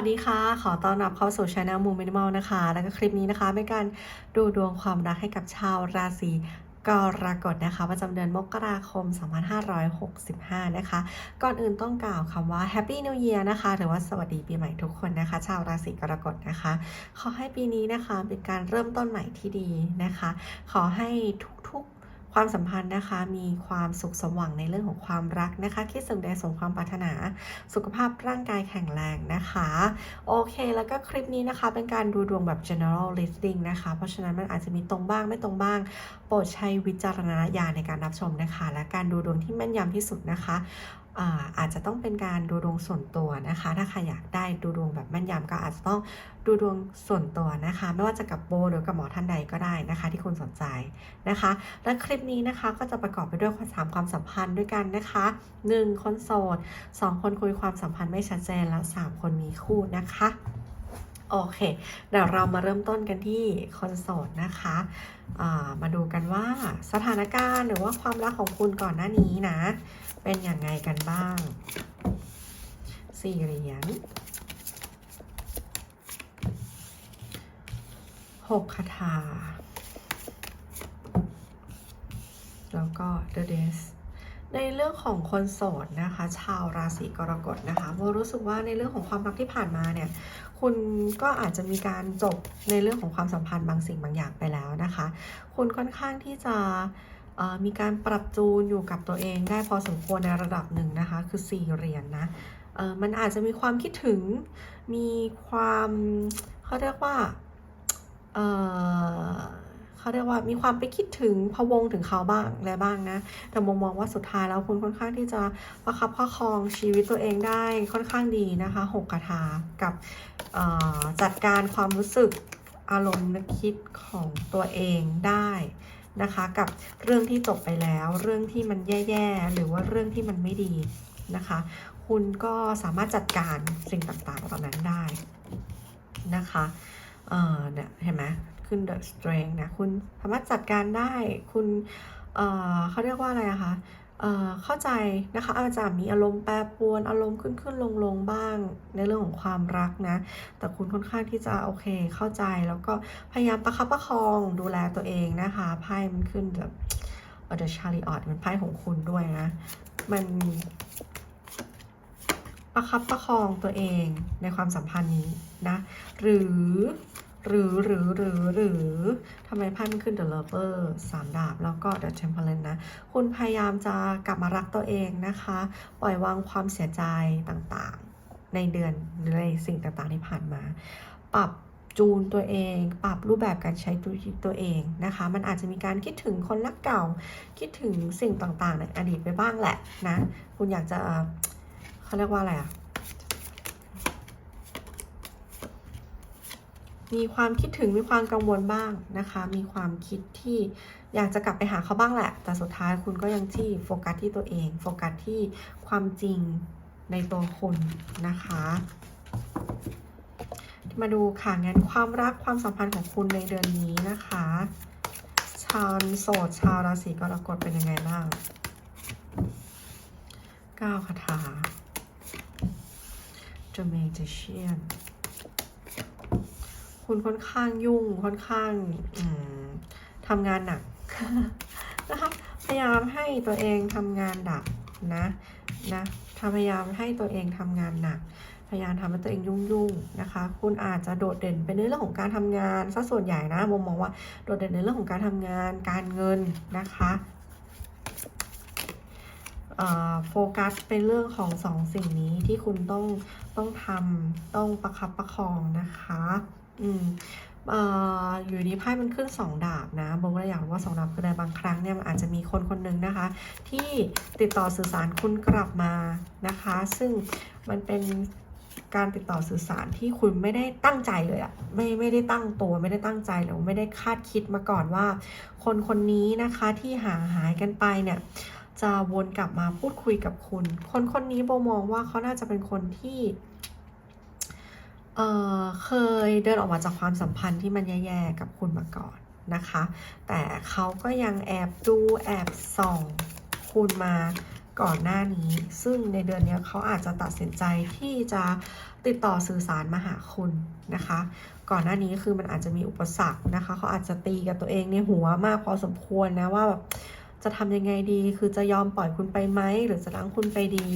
วัสดีค่ะ ขอต้อนรับเข้าสู่ช anel มูมินิมอลนะคะ แล้วก็คลิปนี้นะคะเป็นการดูดวงความรักให้กับชาวราศีกรกฎนะคะประจำเดือนมกราคม 2565 นะคะ ก่อนอื่นต้องกล่าวคำว่า Happy New Year นะคะ หรือว่าสวัสดีปีใหม่ทุกคนนะคะ ชาวราศีกรกฎนะคะ ขอให้ปีนี้นะคะเป็นการเริ่มต้นใหม่ที่ดีนะคะ ขอให้ทุกๆ ความสัมพันธ์นะคะมีความสุขสมหวังในเรื่องของความรักนะคะคิดสิ่งใดสมความปรารถนา สุขภาพร่างกายแข็งแรงนะคะ โอเค แล้วก็คลิปนี้นะคะ เป็นการดูดวงแบบ general listing นะคะ เพราะฉะนั้นมันอาจจะมีตรงบ้างไม่ตรงบ้าง โปรดใช้วิจารณญาณในการรับชมนะคะ และการดูดวงที่แม่นยำที่สุดนะคะ อาจจะต้องเป็นการดูดวงส่วนตัวนะคะ ถ้าใครอยากได้ดูดวงแบบแม่นยำก็อาจจะต้องดูดวงส่วนตัวนะคะ ไม่ว่าจะกับโบหรือกับหมอท่านใดก็ได้นะคะ ที่คุณสนใจนะคะ และคลิปนี้นะคะก็จะประกอบไปด้วยสามความสัมพันธ์ด้วยกันนะคะ 1. คนโสด 2 คนคุยความสัมพันธ์ไม่ชัดเจนแล้ว 3 คนมีคู่นะคะโอเค เดี๋ยวเรามาเริ่มต้นกันที่คนโสดนะคะามาดูกันว่าสถานการณ์หรือว่าความรักของคุณก่อนหน้านี้นะ เป็นอย่างไงกันบ้าง สี่เหรียญหกคาถา แล้วก็ The d e s ในเรื่องของคนโสดนะคะ ชาวราศีกรกฎนะคะโบรู้สึกว่าในเรื่องของความรักที่ผ่านมาเนี่ย คุณก็อาจจะมีการจบในเรื่องของความสัมพันธ์บางสิ่งบางอย่างไปแล้วนะคะ คุณค่อนข้างที่จะ มีการปรับจูนอยู่กับตัวเองได้พอสมควรในระดับหนึ่งนะคะ คือ 4 เหรียญนนะมันอาจจะมีความคิดถึง มีความเขาเรียกว่าเขาเรียกว่ามีความไปคิดถึงพะวงถึงเขาบ้างอะไรบ้างนะ แต่มองมองว่าสุดท้ายแล้วคุณค่อนข้างที่จะประคับประคองชีวิตตัวเองได้ค่อนข้างดีนะคะหกกถากับจัดการความรู้สึกอารมณ์นึกคิดของตัวเองได้ นะคะ กับเรื่องที่จบไปแล้ว เรื่องที่มันแย่ๆ หรือว่าเรื่องที่มันไม่ดีนะคะ คุณก็สามารถจัดการสิ่งต่างๆเหล่านั้นได้นะคะเออเนี่ยเห็นไหมขึ้น the strength นะคุณสามารถจัดการได้คุณเออเขาเรียกว่าอะไรอะคะ เข้าใจนะคะอาจจะมีอารมณ์แปรปรวนอารมณ์ขึ้นขึ้นลงลงบ้างในเรื่องของความรักนะ แต่คุณค่อนข้างที่จะโอเคเข้าใจแล้วก็พยายามประคับประคองดูแลตัวเองนะคะไพ่มันขึ้นแบบเออ The Chariot มันไพ่ของคุณด้วยนะ มันประคับประคองตัวเองในความสัมพันธ์นี้นะ หรือ หรือหรือหรือหรือทำไมไพ่มันขึ้น The Lover สามดาบ แล้วก็ The Temperance นะ คุณพยายามจะกลับมารักตัวเองนะคะ ปล่อยวางความเสียใจต่างๆ ในเดือนหรือในสิ่งต่างๆที่ผ่านมา ปรับจูนตัวเอง ปรับรูปแบบการใช้ชีวิตตัวเองนะคะ มันอาจจะมีการคิดถึงคนรักเก่า คิดถึงสิ่งต่างๆ ในอดีตไปบ้างแหละนะ คุณอยากจะเขาเรียกว่าอะไรอะ มีความคิดถึงมีความกังวลบ้างนะคะ มีความคิดที่อยากจะกลับไปหาเขาบ้างแหละ แต่สุดท้ายคุณก็ยังที่โฟกัสที่ตัวเอง โฟกัสที่ความจริงในตัวคุณนะคะ มาดูค่ะงั้นความรักความสัมพันธ์ของคุณในเดือนนี้นะคะ ชาวโสดชาวราศีกรกฎเป็นยังไงบ้างก้าคาถา The Magician คุณค่อนข้างยุ่งค่อนข้างทำงานหนักนะคะพยายามให้ตัวเองทำงานหนักนะนะพยายามให้ตัวเองทำงานหนัก พยายามทำให้ตัวเองยุ่งๆนะคะ คุณอาจจะโดดเด่นไปในเรื่องของการทำงานซะส่วนใหญ่นะมองมองว่าโดดเด่นในเรื่องของการทำงาน การเงินนะคะเอ่อโฟกัสเป็นเรื่องของสองสิ่งนี้ที่คุณต้องต้องทำต้องประคับประคองนะคะ อืมออยู่ดีไพ่มันขึ้นสองดาบนะโบก็อยากรู้ว่าสองดาบคืออะไรบางครั้งเนี่ยมันอาจจะมีคนคนหนึ่งนะคะ ที่ติดต่อสื่อสารคุณกลับมานะคะ ซึ่งมันเป็นการติดต่อสื่อสารที่คุณไม่ได้ตั้งใจเลยอะไม่ไม่ได้ตั้งตัวไม่ได้ตั้งใจหรือไม่ได้คาดคิดมาก่อนว่า คนคนนี้นะคะที่ห่างหายกันไปเนี่ยจะวนกลับมาพูดคุยกับคุณ คนคนนี้โบมองว่าเขาน่าจะเป็นคนที่ เเคยเดินออกมาจากความสัมพันธ์ที่มันแย่ๆกับคุณมาก่อนนะคะ แต่เขาก็ยังแอบดูแอบส่องคุณมาก่อนหน้านี้ ซึ่งในเดือนนี้เขาอาจจะตัดสินใจที่จะติดต่อสื่อสารมาหาคุณนะคะ ก่อนหน้านี้คือมันอาจจะมีอุปสรรคนะคะ เขาอาจจะตีกับตัวเองในหัวมากพอสมควรนะว่าแบบจะทำยังไงดี คือจะยอมปล่อยคุณไปไหม หรือจะล้างคุณไปดี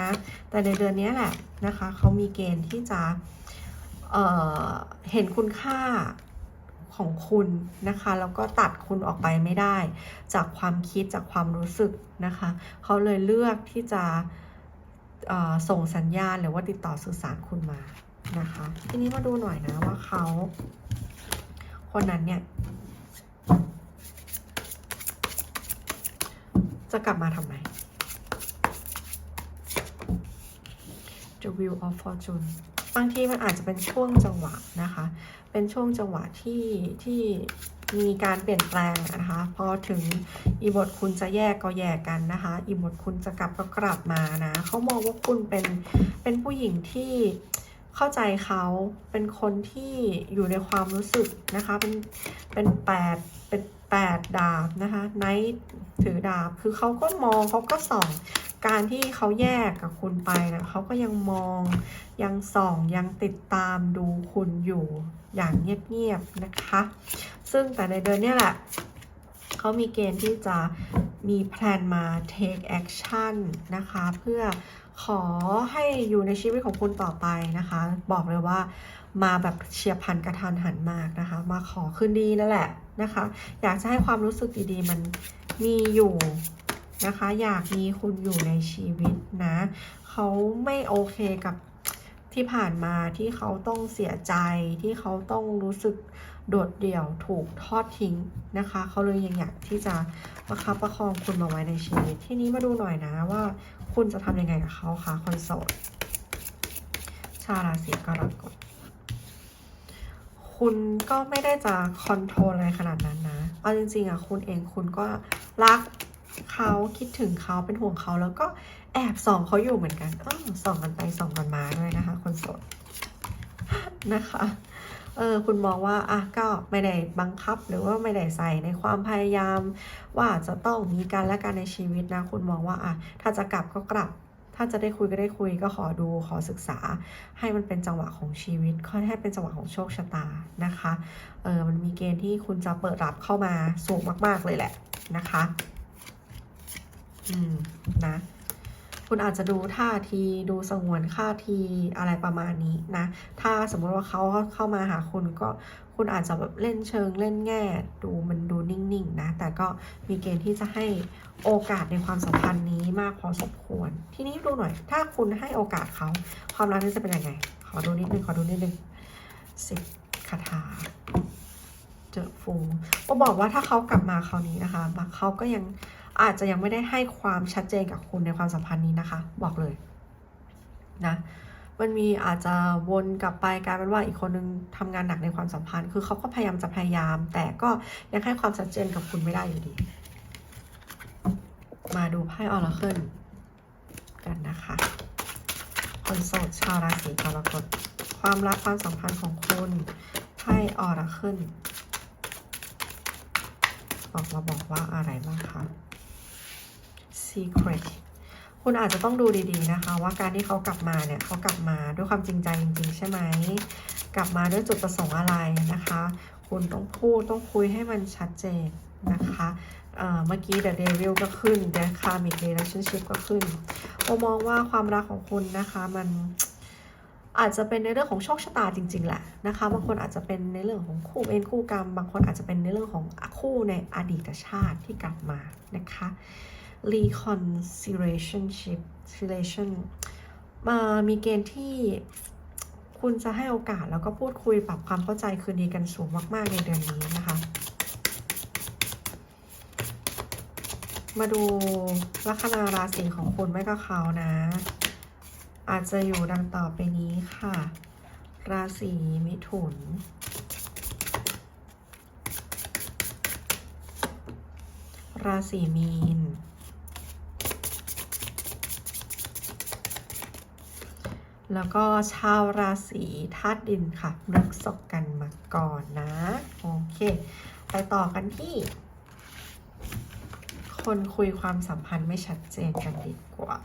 นะ แต่ในเดือนนี้แหละนะคะ เขามีเกณฑ์ที่จะ เเห็นคุณค่าของคุณนะคะ แล้วก็ตัดคุณออกไปไม่ได้ จากความคิดจากความรู้สึกนะคะ เขาเลยเลือกที่จะส่งสัญญาณหรือว่าติดต่อสื่อสารคุณมานะคะ ทีนี้มาดูหน่อยนะว่าเขาคนนั้นเนี่ย จะกลับมาทำไม The Wheel of Fortune บางทีมันอาจจะเป็นช่วงจังหวะนะคะ เป็นช่วงจังหวะที่ที่มีการเปลี่ยนแปลงนะคะ พอถึงอีบทคุณจะแยกก็แยกกันนะคะ อีบทคุณจะกลับก็กลับมานะ เขามองว่าคุณเป็นเป็นผู้หญิงที่ เข้าใจเขาเป็นคนที่อยู่ในความรู้สึกนะคะ เป็นเป็นแปดเป็นแปดดาบนะคะไนท์ถือดาบคือเขาก็มองเขาก็ส่องการที่เขาแยกกับคุณไปนะเขาก็ยังมองยังส่องยังติดตามดูคุณอยู่อย่างเงียบๆนะคะ ซึ่งแต่ในเดือนนี้แหละ เขามีเกณฑ์ที่จะมีแพลนมา take action นะคะ เพื่อขอให้อยู่ในชีวิตของคุณต่อไปนะคะ บอกเลยว่ามาแบบเฉียบพลันกระทันหันมากนะคะ มาขอคืนดีนั่นแหละนะคะ อยากจะให้ความรู้สึกดีๆ มันมีอยู่นะคะ อยากมีคุณอยู่ในชีวิตนะเขาไม่โอเคกับที่ผ่านมาที่เขาต้องเสียใจที่เขาต้องรู้สึก โดดเดี่ยวถูกทอดทิ้งนะคะ เขาเลยยังอยากที่จะประคับประคองคุณมาไว้ในชีวิต ที่นี้มาดูหน่อยนะว่าคุณจะทำยังไงกับเขาคะคนโสด ชาวราศีกรกฎคุณก็ไม่ได้จะคอนโทรลอะไรขนาดนั้นนะ เอาจริงๆอะคุณเองคุณก็รักเขาคิดถึงเขาเป็นห่วงเขาแล้วก็แอบส่องเขาอยู่เหมือนกันอส่องกันไปส่องกันมาด้วยนะคะ คนโสดนะคะ เออคุณมองว่าอะก็ไม่ได้บังคับหรือว่าไม่ได้ใส่ในความพยายาม ว่าจะต้องมีการและการในชีวิตนะ คุณมองว่าอะถ้าจะกลับก็กลับ ถ้าจะได้คุยก็ได้คุยก็ขอดูขอศึกษา ให้มันเป็นจังหวะของชีวิตค่อยให้เป็นจังหวะของโชคชะตานะคะเออมันมีเกณฑ์ที่คุณจะเปิดรับเข้ามาสูงมาก ๆเลยแหละนะคะ อืมนะ คุณอาจจะดูท่าทีดูสงวนค่าทีอะไรประมาณนี้นะ ถ้าสมมติว่าเขาเข้ามาหาคุณก็คุณอาจจะแบบเล่นเชิงเล่นแง่ ดูมันดูนิ่งๆนะ แต่ก็มีเกณฑ์ที่จะให้โอกาสในความสัมพันธ์นี้มากพอสมควร ทีนี้ดูหน่อย ถ้าคุณให้โอกาสเขา ความรักนี้จะเป็นยังไง ขอดูนิดนึงขอดูนิดนึงสิคาถาเจอฟูก็บอกว่าถ้าเขากลับมาคราวนี้นะคะเขาก็ยัง อาจจะยังไม่ได้ให้ความชัดเจนกับคุณในความสัมพันธ์นี้นะคะ บอกเลยนะมันมีอาจจะวนกลับไปกลายเป็นว่าอีกคนนึงทำงานหนักในความสัมพันธ์ คือเขาก็พยายามจะพยายาม แต่ก็ยังให้ความชัดเจนกับคุณไม่ได้อยู่ดี มาดูไพ่ออร์เคิลกันนะคะ คนโสดชาวราศีกรกฎความรักความสัมพันธ์ของคุณไพ่ออร์เคิลออกมาบอกว่าอะไรบ้างคะ secret คุณอาจจะต้องดูดีๆนะคะ ว่าการที่เขากลับมาเนี่ยเขากลับมาด้วยความจริงใจจริง ๆ ใช่ไหมกลับมาด้วยจุดประสงค์อะไรนะคะ คุณต้องพูดต้องคุยให้มันชัดเจนนะคะเมื่อกี้ The Devil ก็ขึ้น The Karmic Relationship ก็ขึ้นโอมองว่าความรักของคุณนะคะมันอาจจะเป็นในเรื่องของโชคชะตาจริง ๆ แหละนะคะบางคนอาจจะเป็นในเรื่องของคู่เวรคู่กรรม บางคนอาจจะเป็นในเรื่องของคู่ในอดีตชาติที่กลับมานะคะ reconciliationship relation มามีเกณฑ์ที่คุณจะให้โอกาสแล้วก็พูดคุยปรับความเข้าใจคืนดีกันสูงมาก ๆ ในเดือนนี้นะคะ มาดูลัคนาราศีของคุณไม่ก็เขานะ อาจจะอยู่ดังต่อไปนี้ค่ะ ราศีมิถุนราศีมีน แล้วก็ชาวราศีธาตุดินค่ะนึกศกกันมาก่อนนะ โอเค ไปต่อกันที่ คนคุยความสัมพันธ์ไม่ชัดเจนกันดีกว่า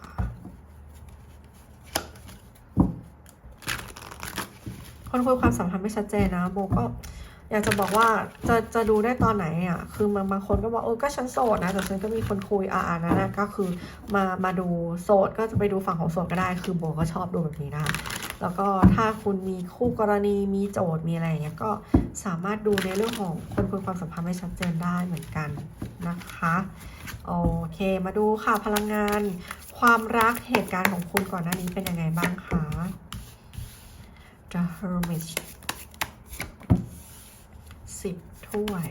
คนคุยความสัมพันธ์ไม่ชัดเจนนะโบก็ อยากจะบอกว่าจะจะดูได้ตอนไหนอะคือบางบางคนก็บอกเออก็ฉันโสดนะแต่ฉันก็มีคนคุยอ่านั่นนะก็คือมามาดูโสดก็จะไปดูฝั่งของโสดก็ได้ คือโบก็ชอบดูแบบนี้นะคะแล้วก็ถ้าคุณมีคู่กรณีมีโจทย์มีอะไรอย่างเงี้ยก็สามารถดูในเรื่องของคนคุยความสัมพันธ์ไม่ชัดเจนได้เหมือนกันนะคะโอเค มาดูค่ะพลังงาน ความรักเหตุการณ์ของคุณก่อนหน้านี้เป็นยังไงบ้างคะ The Hermit สิบถ้วย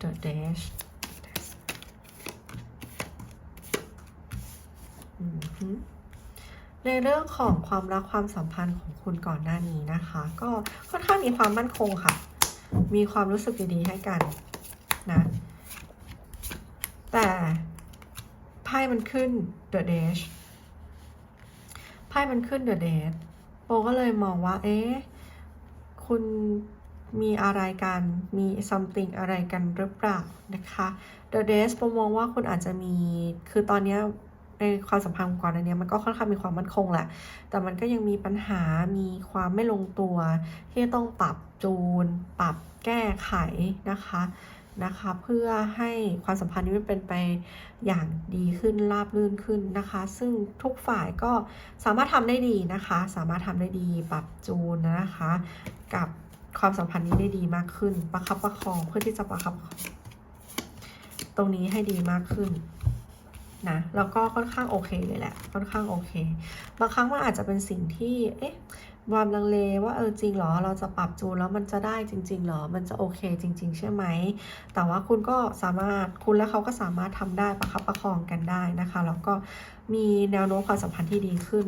The Dash อือหือในเรื่องของความรักความสัมพันธ์ของคุณก่อนหน้านี้นะคะ ก็ค่อนข้างมีความมั่นคงค่ะ มีความรู้สึกดีๆให้กันนะแต่ไพ่มันขึ้น The Dash ไพ่มันขึ้น The Dash โปก็เลยมองว่า เอ๊ะ คุณมีอะไรกัน มี something อะไรกันหรือเปล่านะคะ The Dash โมองว่าคุณอาจจะมี คือตอนนี้ในความสัมพันธ์ก่อนอันนี้มันก็ค่อนข้างมีความมั่นคงแหละ แต่มันก็ยังมีปัญหา มีความไม่ลงตัว ที่ต้องปรับจูน ปรับแก้ไขนะคะนะคะ เพื่อให้ความสัมพันธ์นี้มันเป็นไปอย่างดีขึ้นราบรื่นขึ้นนะคะ ซึ่งทุกฝ่ายก็สามารถทำได้ดีนะคะ สามารถทำได้ดีปรับจูนนะคะ กับความสัมพันธ์นี้ได้ดีมากขึ้น ประคับประคองเพื่อที่จะประคับ ตรงนี้ให้ดีมากขึ้นนะแล้วก็ค่อนข้างโอเคเลยแหละค่อนข้างโอเค บางครั้งมันอาจจะเป็นสิ่งที่เอ๊ะความลังเลว่าเออจริงเหรอเราจะปรับจูนแล้วมันจะได้จริงๆเหรอมันจะโอเคจริง ๆ ใช่ไหมแต่ว่าคุณก็สามารถคุณและเขาก็สามารถทำได้ประคับประคองกันได้นะคะแล้วก็มีแนวโน้มความสัมพันธ์ที่ดีขึ้น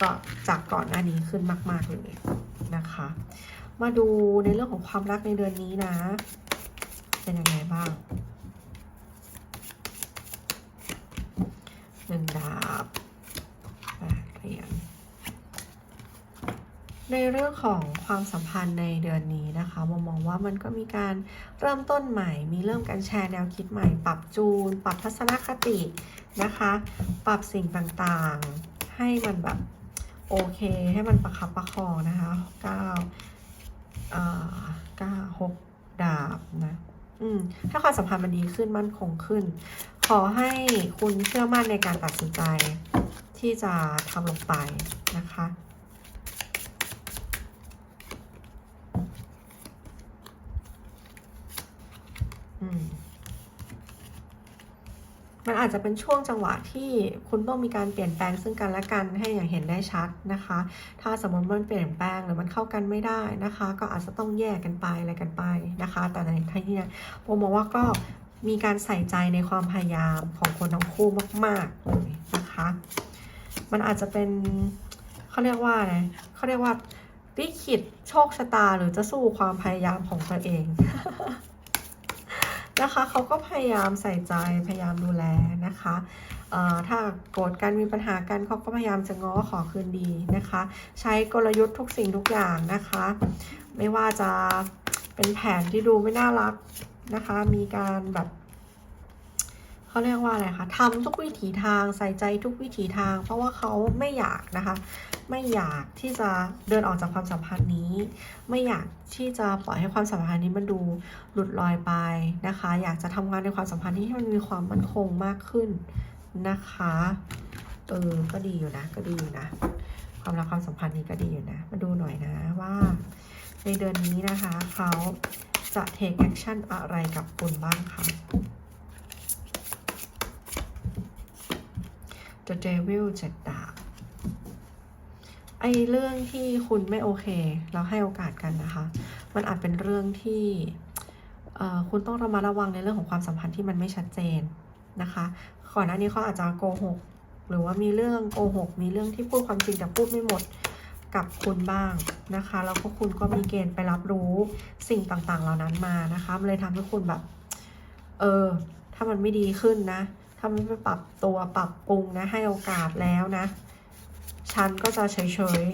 ก็จากก่อนหน้านี้ขึ้นมาก ๆเลยนะคะ มาดูในเรื่องของความรักในเดือนนี้นะ เป็นยังไงบ้างหนึ่งดาบแปดเหรียญในเรื่องของความสัมพันธ์ในเดือนนี้นะคะมมองว่ามันก็มีการเริ่มต้นใหม่ มีเริ่มการแชร์แนวคิดใหม่ ปรับจูน ปรับทัศนคตินะคะ ปรับสิ่งต่างๆ ให้มันแบบโอเค ให้มันประคับประคองนะคะเก้า เก้าหกดาบนะอืมถ้าความสัมพันธ์มันดีขึ้นมั่นคงขึ้น ขอให้คุณเชื่อมั่นในการตัดสินใจที่จะทำลงไปนะคะอืม มันอาจจะเป็นช่วงจังหวะที่คุณต้องมีการเปลี่ยนแปลงซึ่งกันและกันให้อย่างเห็นได้ชัดนะคะ ถ้าสมมติมันเปลี่ยนแปลงหรือมันเข้ากันไม่ได้นะคะ ก็อาจจะต้องแยกกันไปอะไรกันไปนะคะ แต่ในที่นี้ผมมองว่าก็มีการใส่ใจในความพยายามของคนทั้งคู่มากๆเลยนะคะ มันอาจจะเป็นเขาเรียกว่าอะไรเขาเรียกว่าลิขิตโชคชะตาหรือจะสู้ความพยายามของตัวเอง นะคะเขาก็พยายามใส่ใจพยายามดูแลนะคะถ้าโกรธกันมีปัญหากันเขาก็พยายามจะง้อขอคืนดีนะคะ ใช้กลยุทธ์ทุกสิ่งทุกอย่างนะคะ ไม่ว่าจะเป็นแผนที่ดูไม่น่ารักนะคะ มีการแบบ เขาเรียกว่าอะไรคะทำทุกวิถีทางใส่ใจทุกวิถีทาง เพราะว่าเขาไม่อยากนะคะ ไม่อยากที่จะเดินออกจากความสัมพันธ์นี้ ไม่อยากที่จะปล่อยให้ความสัมพันธ์นี้มันดูหลุดลอยไปนะคะ อยากจะทำงานในความสัมพันธ์ที่มันมีความมั่นคงมากขึ้นนะคะเออก็ดีอยู่นะก็ดีอยู่นะความรักความสัมพันธ์นี้ก็ดีอยู่นะ มาดูหน่อยนะว่าในเดือนนี้นะคะ เขาจะ take action อะไรกับคุณบ้างคะ The Devil เจ็ดดาบไอเรื่องที่คุณไม่โอเค เราให้โอกาสกันนะคะ มันอาจเป็นเรื่องที่คุณต้องระมัดระวังในเรื่องของความสัมพันธ์ที่มันไม่ชัดเจนนะคะก่อนหน้านี้เขาอาจจะโกหกหรือว่ามีเรื่องโกหกมีเรื่องที่พูดความจริงแต่พูดไม่หมดกับคุณบ้างนะคะแล้วก็คุณก็มีเกณฑ์ไปรับรู้สิ่งต่างๆ เหล่านั้นมานะคะมันเลยทำให้คุณแบบ เออ ถ้ามันไม่ดีขึ้นนะ ถ้าไม่ปรับตัวปรับปรุงนะให้โอกาสแล้วนะ ฉันก็จะเฉย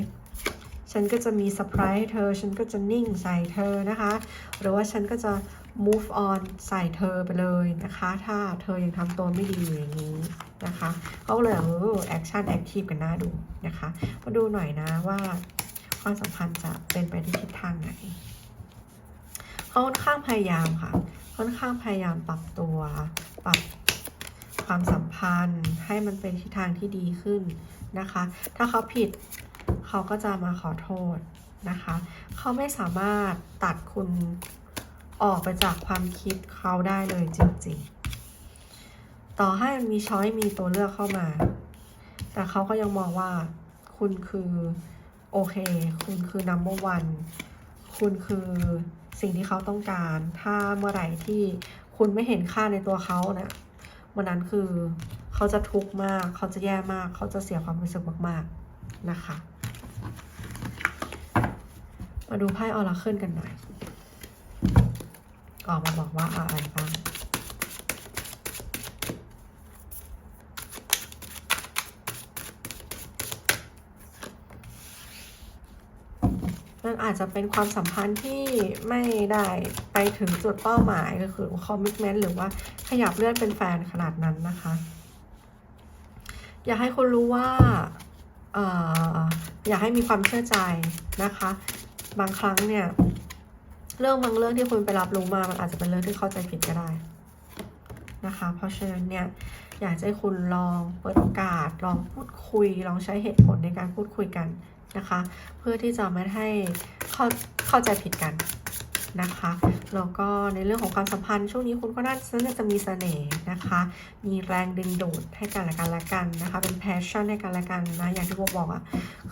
ๆ ฉันก็จะมีเซอร์ไพรส์เธอ ฉันก็จะนิ่งใส่เธอนะคะ หรือว่าฉันก็จะ move on ใส่เธอไปเลยนะคะ ถ้าเธอยังทำตัวไม่ดีอย่างนี้นะคะเขาก็เลยเออ action active กันหน้าดูนะคะ มาดูหน่อยนะว่าความสัมพันธ์จะเป็นไปที่ทิศทางไหนเขาค่อนข้างพยายามค่ะ ค่อนข้างพยายามปรับตัวปรับ ความสัมพันธ์ให้มันเป็นทิศทางที่ดีขึ้นนะคะ ถ้าเขาผิดเขาก็จะมาขอโทษนะคะ เขาไม่สามารถตัดคุณออกไปจากความคิดเขาได้เลยจริงๆ ต่อให้มันมีช้อยมีตัวเลือกเข้ามา แต่เขาก็ยังมองว่าคุณคือโอเค คุณคือ number one คุณคือสิ่งที่เขาต้องการ ถ้าเมื่อไหร่ที่คุณไม่เห็นค่าในตัวเขาเนะี่ย วันนั้นคือเขาจะทุกข์มาก เขาจะแย่มาก เขาจะเสียความรู้สึกมากๆนะคะ มาดูไพ่ออราเคิลกันหน่อย ออกมาบอกว่าอะไรบ้างมันอาจจะเป็นความสัมพันธ์ที่ไม่ได้ไปถึงจุดเป้าหมายก็คือ commitment หรือว่า ขยับเลื่อนเป็นแฟนขนาดนั้นนะคะ อยากให้คุณรู้ว่าเอออยากให้มีความเชื่อใจนะคะ บางครั้งเนี่ย เรื่องบางเรื่องที่คุณไปรับรู้มา มันอาจจะเป็นเรื่องที่เข้าใจผิดก็ได้นะคะ เพราะฉะนั้นเนี่ยอยากให้คุณลองเปิดโอกาส ลองพูดคุย ลองใช้เหตุผลในการพูดคุยกันนะคะ เพื่อที่จะไม่ให้เข้าเข้าใจผิดกัน นะคะแล้วก็ในเรื่องของความสัมพันธ์ช่วงนี้คุณก็น่าจะมีเสน่ห์นะคะ มีแรงดึงดูดให้กันและกันและกันนะคะ เป็น passion ให้กันและกันนะอย่างที่โบบอกอะ่ะ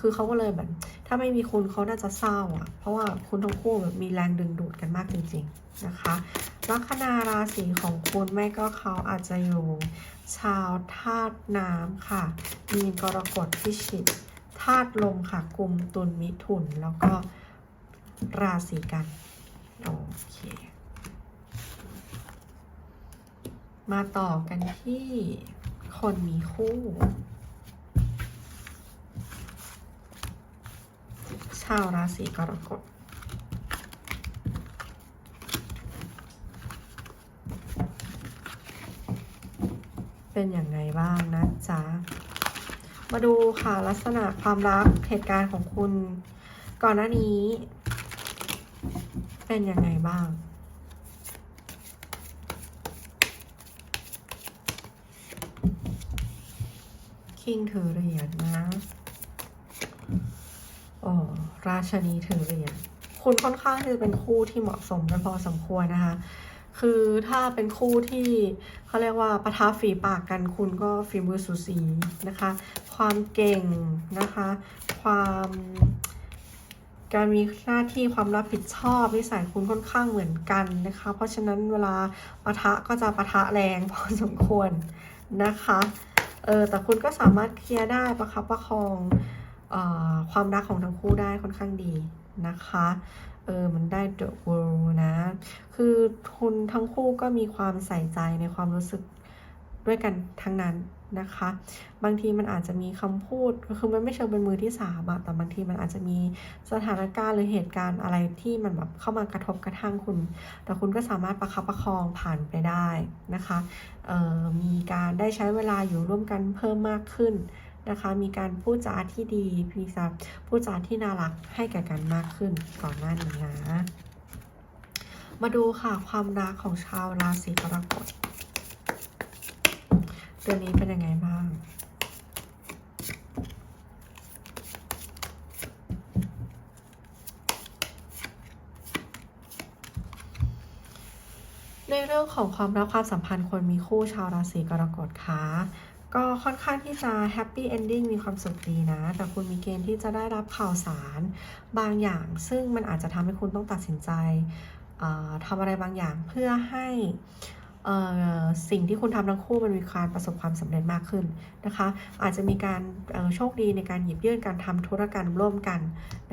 คือเขาก็เลยแบบถ้าไม่มีคุณเขาน่าจะเศร้าอะ่ะ เพราะว่าคุณทั้งคู่แบบมีแรงดึงดูดกันมากจริงๆนะคะลัคนาราศีของคุณแม่ก็เขาอาจจะอยู่ชาวธาตุน้ำค่ะ มีนกรกฎพิชิตธาตุลมค่ะกลุ่มตุลมิถุน แล้วก็ราศีกัน โอเค มาต่อกันที่คนมีคู่ ชาวราศีกรกฎเป็นอย่างไงบ้างนะจ๊ะ มาดูค่ะลักษณะความรักเหตุการณ์ของคุณ ก่อนหน้านี้ เป็นยังไงบ้าง คิงถือเหรียญนะโอ้ราชนีถือเหรียญคุณค่อนข้างที่จะเป็นคู่ที่เหมาะสมกันพอสมควรนะคะ คือถ้าเป็นคู่ที่เขาเรียกว่าปะทะฝีปากกันคุณก็ฝีมือสูสีนะคะ ความเก่งนะคะ ความ การมีหน้าที่ความรับผิดชอบนิสัยคุณค่อนข้างเหมือนกันนะคะ เพราะฉะนั้นเวลาปะทะก็จะปะทะแรงพอสมควรนะคะเออแต่คุณก็สามารถเคลียร์ได้ประคับประคองออความรักของทั้งคู่ได้ค่อนข้างดีนะคะเออมันได้ the world นะ คือคุณทั้งคู่ก็มีความใส่ใจในความรู้สึก ด้วยกันทั้งนั้นนะคะ บางทีมันอาจจะมีคำพูดคือมันไม่เชิงเป็นมือที่สามอะแต่บางทีมันอาจจะมีสถานการณ์หรือเหตุการณ์อะไรที่มันแบบเข้ามากระทบกระทั่งคุณ แต่คุณก็สามารถประคับประคองผ่านไปได้นะคะมีการได้ใช้เวลาอยู่ร่วมกันเพิ่มมากขึ้นนะคะมีการพูดจาที่ดีมีการพูดจาที่น่ารักให้แก่กันมากขึ้นก่อนหน้านี้นะ มาดูค่ะความรักของชาวราศีกรกฎ เดือนนี้เป็นยังไงบ้างในเรื่องของความรักความสัมพันธ์คนมีคู่ชาวราศีกรกฎคะก็ค่อนข้างที่จะแฮปปี้เอนดิ้งมีความสุขดีนะ แต่คุณมีเกณฑ์ที่จะได้รับข่าวสารบางอย่าง ซึ่งมันอาจจะทำให้คุณต้องตัดสินใจทำอะไรบางอย่างเพื่อให้ สิ่งที่คุณทำทั้งคู่มันมีการประสบความสำเร็จมากขึ้นนะคะ อาจจะมีการโชคดีในการหยิบยื่นการทำธุรกรรมร่วมกัน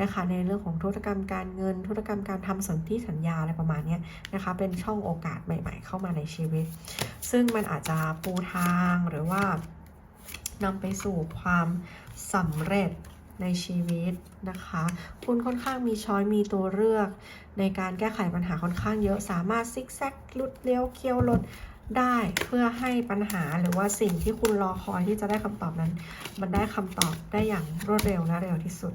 นะคะ ในเรื่องของธุรกรรมการเงิน ธุรกรรมการทำสนธิสัญญาอะไรประมาณนี้นะคะ เป็นช่องโอกาสใหม่ ๆ เข้ามาในชีวิต ซึ่งมันอาจจะปูทางหรือว่านำไปสู่ความสำเร็จ ในชีวิตนะคะ คุณค่อนข้างมีช้อยมีตัวเลือก ในการแก้ไขปัญหาค่อนข้างเยอะ สามารถซิกแซกลุดเลี้ยวเคี้ยวลดได้เพื่อให้ปัญหาหรือว่าสิ่งที่คุณรอคอยที่จะได้คำตอบนั้น มันได้คำตอบได้อย่างรวดเร็วและเร็วที่สุด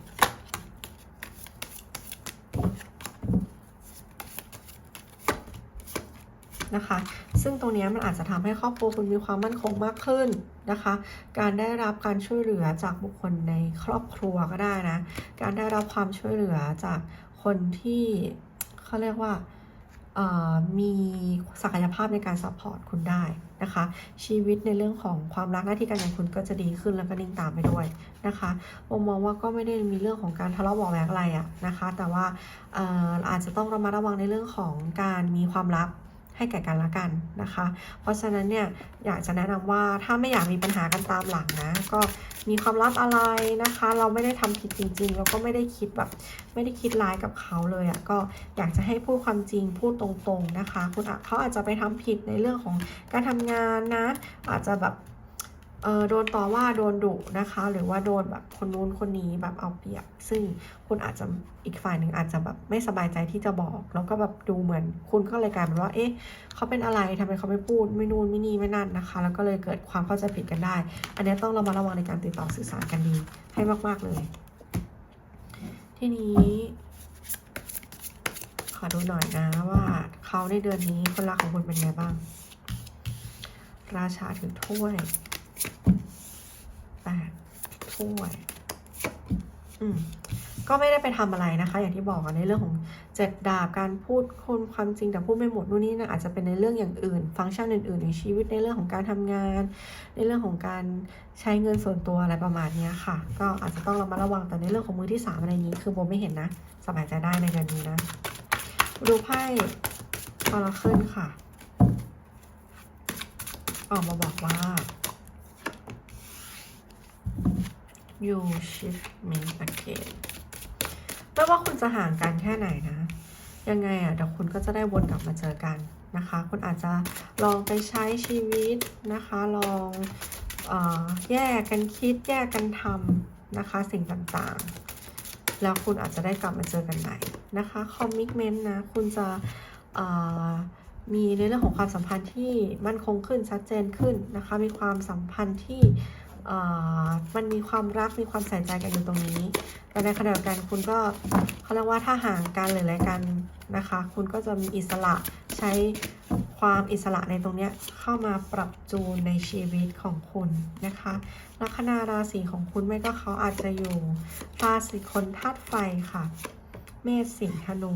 นะคะ ซึ่งตรงนี้มันอาจจะทำให้ครอบครัวคุณมีความมั่นคงมากขึ้นนะคะ การได้รับการช่วยเหลือจากบุคคลในครอบครัวก็ได้นะ การได้รับความช่วยเหลือจากคนที่เขาเรียกว่ามีศักยภาพในการซัพพอร์ตคุณได้นะคะ ชีวิตในเรื่องของความรักหน้าที่การงานคุณก็จะดีขึ้นแล้วก็นิ่งตามไปด้วยนะคะผมมองว่าก็ไม่ได้มีเรื่องของการทะเลาะเบาะแว้งอะไรอะนะคะ แต่ว่าอออาจจะต้องระมัดระวังในเรื่องของการมีความลับ ให้แก่กันละกันนะคะ เพราะฉะนั้นเนี่ยอยากจะแนะนำว่าถ้าไม่อยากมีปัญหากันตามหลังนะ ก็มีความลับอะไรนะคะ เราไม่ได้ทำผิดจริง ๆ แล้วก็ไม่ได้คิดแบบไม่ได้คิดร้ายกับเขาเลยอะ่ะก็อยากจะให้พูดความจริงพูดตรงๆนะคะ คุณอะเขาอาจจะไปทำผิดในเรื่องของการทำงานนะ อาจจะแบบ เออโดนต่อว่าโดนดุนะคะ หรือว่าโดนแบบคนนู้นคนนี้แบบเอาเปรียบ ซึ่งคุณอาจจะอีกฝ่ายหนึ่งอาจจะแบบไม่สบายใจที่จะบอก แล้วก็แบบดูเหมือน คุณก็เลยกลายเป็นว่า เอ๊ะเขาเป็นอะไรทำไมเขาไม่พูดไม่นู่นไม่นี่ไม่นั่นนะคะ แล้วก็เลยเกิดความเข้าใจผิดกันได้ อันนี้ต้องระมัดระวังในการติดต่อสื่อสารกันดีให้มากๆเลย ทีนี้ขอดูหน่อยนะว่าเขาในเดือนนี้คนรักของคุณเป็นไงบ้าง ราชาถือถ้วย แปดถ้วย อืมก็ไม่ได้ไปทำอะไรนะคะ อย่างที่บอกอะในเรื่องของเจ็ดดาบการพูดคนความจริงแต่พูดไม่หมดนู่นนี่นะอาจจะเป็นในเรื่องอย่างอื่น ฟังก์ชันอื่น ๆ ในชีวิตในเรื่องของการทำงาน ในเรื่องของการใช้เงินส่วนตัวอะไรประมาณนี้ค่ะ ก็อาจจะต้องระมัดระวังแต่ในเรื่องของมือที่สามอะไรนี้ คือโบไม่เห็นนะสบายใจได้ในเดือนนี้นะดูไพ่พอเราขึ้นค่ะ ออกมาบอกว่า you shift me again ไม่ว่าคุณจะห่างกันแค่ไหนนะ ยังไงอะเดี๋ยวคุณก็จะได้วนกลับมาเจอกันนะคะ คุณอาจจะลองไปใช้ชีวิตนะคะ ลองอแยกกันคิดแยกกันทำนะคะ สิ่งต่างๆ แล้วคุณอาจจะได้กลับมาเจอกันใหม่นะคะคอมมิชเมนต์นะ คุณจะมีในเรื่องของความสัมพันธ์ที่มั่นคงขึ้นชัดเจนขึ้นนะคะ มีความสัมพันธ์ที่ มันมีความรักมีความใส่ใจกันอยู่ตรงนี้แต่ในขณะเดียวกันคุณก็เขาเรียกว่าถ้าห่างกันหรืออะไรกันนะคะ คุณก็จะมีอิสระใช้ความอิสระในตรงนี้เข้ามาปรับจูนในชีวิตของคุณนะคะลัคนาราศีของคุณไม่ก็เขาอาจจะอยู่ราศีคนธาตุไฟค่ะ เมษสิงห์ธนู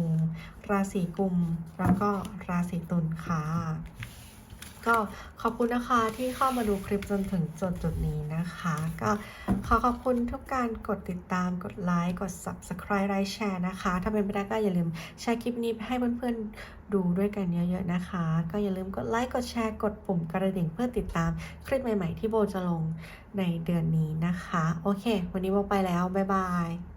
ราศีกุม แล้วก็ราศีตุลค่ะ ก็ขอบคุณนะคะที่เข้ามาดูคลิปจนถึงจุดจุดนี้นะคะ ก็ขอขอบคุณทุกการกดติดตามกดไลค์กด subscribe ไลค์แชร์นะคะ ถ้าเป็นไปได้ก็อย่าลืมแชร์คลิปนี้ให้เพื่อนๆดูด้วยกันเยอะๆนะคะ ก็อย่าลืมกดไลค์กดแชร์กดปุ่มกระดิ่งเพื่อติดตามคลิปใหม่ๆที่โบจะลงในเดือนนี้นะคะ โอเค วันนี้โบไปแล้ว บ๊ายบาย